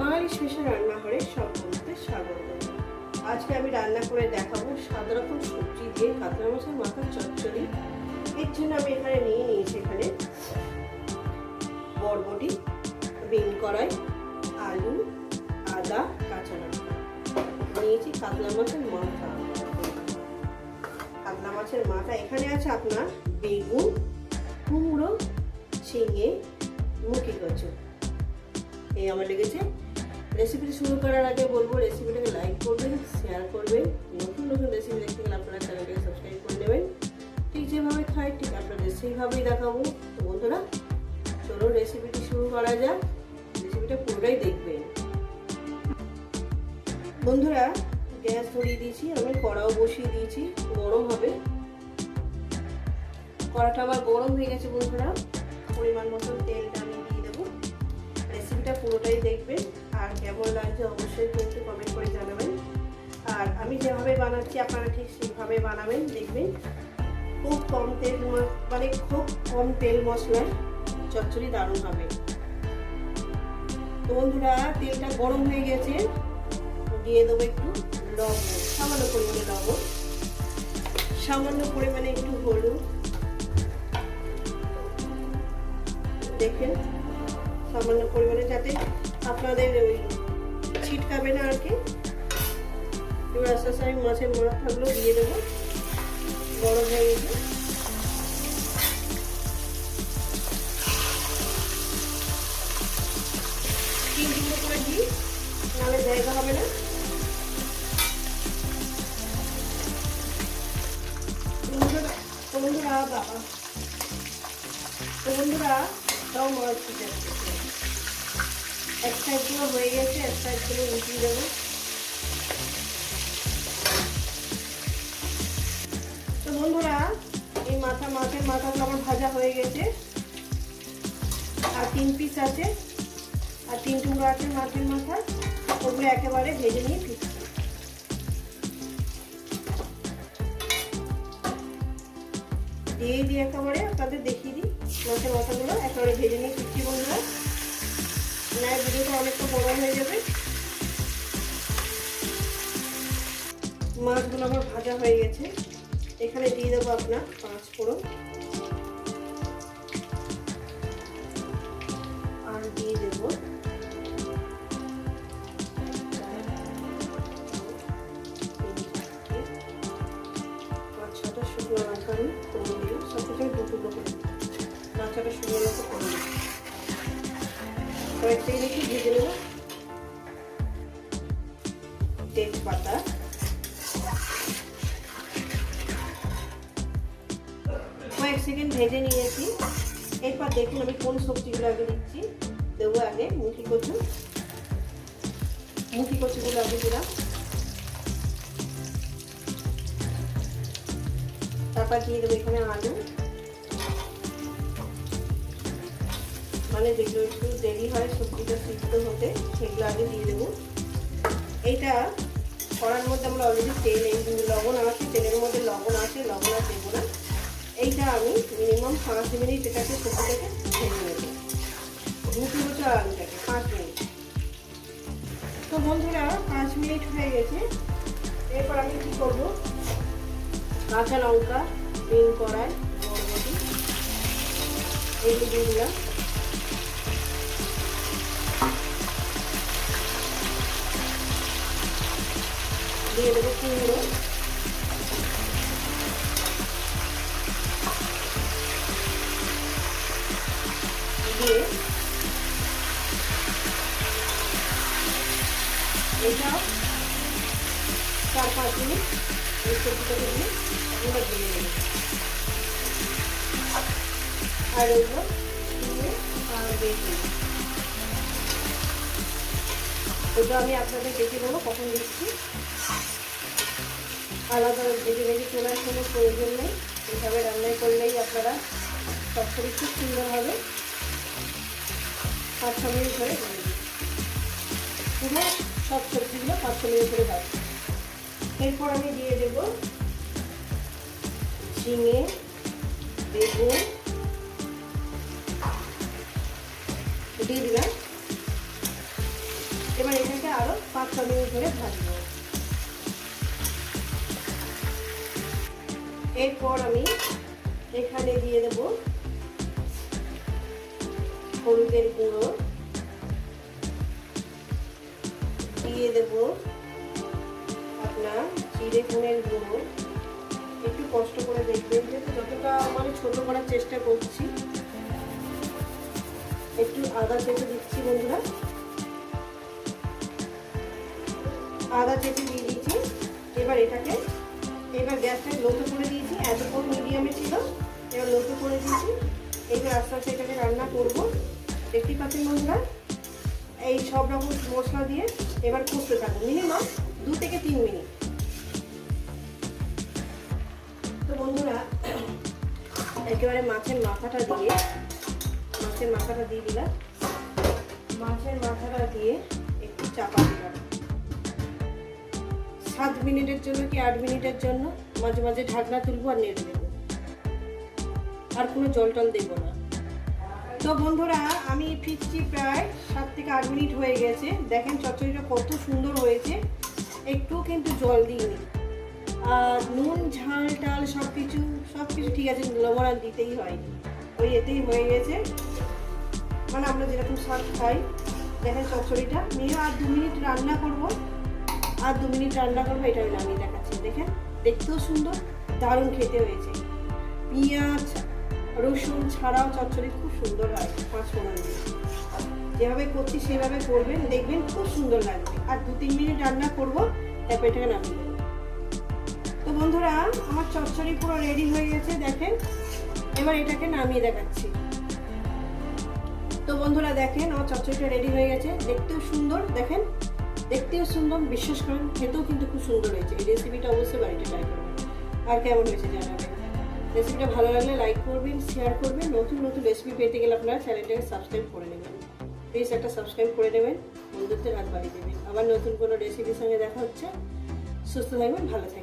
বাঙালি special রান্নাঘরে বন্ধুদের স্বাগত। আজকে আমি রান্না করে দেখাবো সাত রকম সবজি দিয়ে কাতলা মাছের মাথার চচ্চড়ি। এর জন্য আমি এখানে নিয়ে নিয়েছি এখানে বরবটি, বিন কড়াই, আলু, আদা, কাঁচা লঙ্কা। নিয়েছি কাতলা মাছের মাথা। কাতলা মাছের মাথা এখানে আছে আপনার বেগুন, কুমড়ো, ঝিঙে মুখি কচু এই আমার লেগেছে। রেসিপিটি শুরু করার আগে বলব রেসিপিটাকে লাইক করবেন শেয়ার করবেন নতুন নতুন রেসিপি দেখতে গেলে আপনারা চ্যানেলটাকে সাবস্ক্রাইব করে নেবেন। ঠিক যেভাবে খাই, ঠিক আপনাদের সেইভাবেই দেখাবো। তো বন্ধুরা, চলো রেসিপিটি শুরু করা যাক। রেসিপিটা পুরোটাই দেখবেন। বন্ধুরা, গ্যাস ধরিয়ে দিয়েছি, আমি কড়াও বসিয়ে দিয়েছি, গরম হবে। কড়াটা আমার গরম হয়ে গেছে বন্ধুরা। পরিমাণ মতো তেলটা আমি রেসিপিটা পুরোটাই দেখবেন, আর কেমন লাগছে অবশ্যই কিন্তু কমেন্ট করে জানাবেন। আর আমি যেভাবে বানাচ্ছি, আপনারা ঠিক সেইভাবে বানাবেন, দেখবেন। খুব কম তেল মানে খুব কম তেল মশলায় চচ্চড়ি দারুণ হবে। তো বন্ধুরা, তেলটা গরম হয়ে গেছে। দিয়ে দেবো একটু লবণ, সামান্য পরিমাণে লবণ। সামান্য পরিমাণে একটু হলুদ। দেখেন। সামান্য পরিমাণে যাতে আপনাদের ওই ছিটকাবে না আর কি। এবার আস্তে আস্তে আমি মাছের মাথাগুলো দিয়ে দেবো। গরম হয়ে গেছে। করে দিই হবে না। বন্ধুরা বন্ধুরা, বাবা। বন্ধুরা, তাও মাছ এক সাইডগুলো হয়ে গেছে এক সাইডগুলো উঠিয়ে দেবো। তো বন্ধুরা, এই মাথা মাছের মাথাগুলো আমার ভাজা হয়ে গেছে। আর তিন পিস আছে। আর তিন টুকরো আছে মাছের মাথা। ওগুলো একেবারে ভেজে নিয়ে ফিরছি। দিয়ে দিয়ে একেবারে আপনাদের দেখিয়ে দিই মাছের মাথাগুলো। একেবারে ভেজে নিয়ে ফিরছি বন্ধুরা। না ভিডিওটা অনেকটা বড় হয়ে যাবে। মাছগুলো আমার ভাজা হয়ে গেছে। এখানে দিয়ে দেবো আপনার পাঁচ ফোড়ন। আর দিয়ে দেবো পাঁচ ছটা শুকনো লঙ্কা আমি সব কিছু দু টুকরো পাঁচ ছটা শুকনো লঙ্কা দিই একটু ভেজে নেব। তেজপাতা। কয়েক সেকেন্ড ভেজে নিয়েছি। এরপর দেখুন আমি কোন সবজিগুলো আগে দিচ্ছি। দেবো আগে মুখি কচু। মুখি কচুগুলো আগে দিলাম। তারপর দিয়ে দেবো এখানে আলু। মানে যেগুলো একটু দেরি হয় সবজিটা সিদ্ধ হতে, সেগুলো আগে দিয়ে দেবো। এইটা করার মধ্যে আমরা অলরেডি তেল, এই লবণ আছে, তেলের মধ্যে লবণ আছে, লবণ আর দেবো না। এইটা আমি মিনিমাম পাঁচ মিনিট এটাকে সবজিটাকে ভেজে নেব। দুটি বছর আলুটাকে পাঁচ মিনিট তো বন্ধুরা, পাঁচ মিনিট হয়ে গেছে। এরপর আমি কী করব? কাঁচা লঙ্কা বিন কড়াই বরবটি এগুলো দিয়ে দিলাম। দিয়ে দেবো কুমড়ো দিয়ে এটাও চার পাঁচ মিনিট দিয়ে আমরা দিয়ে নেব আর এগুলো ওটা আমি আপনাদের দেখে নেব, কখন দিচ্ছি। আলাদা ভেজে ভেজে তোলার কোনো প্রয়োজন নেই। এইভাবে রান্নাই করলেই আপনারা সবসময় খুব সুন্দর হবে। পাঁচ ছ মিনিট ধরে পুরো সব সবজিগুলো পাঁচ ছ মিনিট ধরে ভাজছি এরপর আমি দিয়ে দেব ঝিঙে, বেগুন। দিয়ে দিলাম। এবার এটাকে আরও পাঁচ ছ মিনিট ধরে ভাজবো। এরপর আমি এখানে দিয়ে দেব হলুদের গুঁড়ো। দিয়ে দেব আপনার জিরে গুঁড়ের গুঁড়ো। একটু কষ্ট করে দেখবেন যে যতটা মানে ছোট করার চেষ্টা করছি। একটু আদা চেপে দিচ্ছি বন্ধুরা। আদা চেপে দিয়ে দিচ্ছি এবার এটাকে এবার গ্যাসটা লোতে করে দিয়েছি এতক্ষণ মিডিয়ামে ছিল। এবার লোতে করে দিয়েছি। এবার আস্তে আস্তে এটাকে রান্না করব। দেখতে পাচ্ছেন বন্ধুরা, এই সব রকম মশলা দিয়ে এবার কষতে থাকব। মিনিমাম দু থেকে তিন মিনিট। তো বন্ধুরা, একেবারে মাছের মাথাটা দিয়ে, মাছের মাথাটা দিয়ে দিলাম। মাছের মাথাটা দিয়ে একটু চাপা সাত মিনিটের জন্য কি আট মিনিটের জন্য মাঝে মাঝে ঢাকনা তুলবো আর নেড়ে দেবো আর কোনো জল টল দেবো না। তো বন্ধুরা, আমি ফিরছি প্রায় সাত থেকে আট মিনিট হয়ে গেছে। দেখেন চচ্চড়িটা কত সুন্দর হয়েছে। একটু কিন্তু জল দিইনি। আর নুন, ঝাল টাল সব কিছু সব কিছু ঠিক আছে লবণ আর দিতেই হয়নি। ওই এতেই হয়ে গেছে। মানে আমরা যেরকম শাক খাই, দেখেন চচ্চড়িটা। নিয়ে আর দু মিনিট রান্না করব। আর দু মিনিট রান্না করব এটা আমি নামিয়ে দেখাচ্ছি। দেখেন, দেখতেও সুন্দর, দারুণ খেতে হয়েছে। পেঁয়াজ, রসুন ছাড়াও চচ্চড়ি খুব সুন্দর হয়, পাঁচ দিয়ে। যেভাবে করছি, সেভাবে করবেন, দেখবেন খুব সুন্দর লাগবে। আর দু তিন মিনিট রান্না করব, তারপর এটাকে নামিয়ে দেবো তো বন্ধুরা, আমার চচ্চড়ি পুরো রেডি হয়ে গেছে, দেখেন। এবার এটাকে নামিয়ে দেখাচ্ছি। তো বন্ধুরা, দেখেন, আমার চচ্চড়িটা রেডি হয়ে গেছে, দেখতেও সুন্দর, দেখেন। দেখতেও সুন্দর, বিশ্বাস করেন, খেতেও কিন্তু খুব সুন্দর হয়েছে। এই রেসিপিটা অবশ্যই বাড়িতে ট্রাই করবেন। আর কেমন হয়েছে জানাবেন। রেসিপিটা ভালো লাগলে লাইক করবেন শেয়ার করবেন। নতুন নতুন রেসিপি পেতে গেলে আপনারা চ্যানেলটাকে সাবস্ক্রাইব করে নেবেন। প্লিজ একটা সাবস্ক্রাইব করে নেবেন, বন্ধুত্বের হাত বাড়িয়ে দেবেন। আবার নতুন কোনো রেসিপির সঙ্গে দেখা হচ্ছে। সুস্থ থাকবেন, ভালো থাকবেন।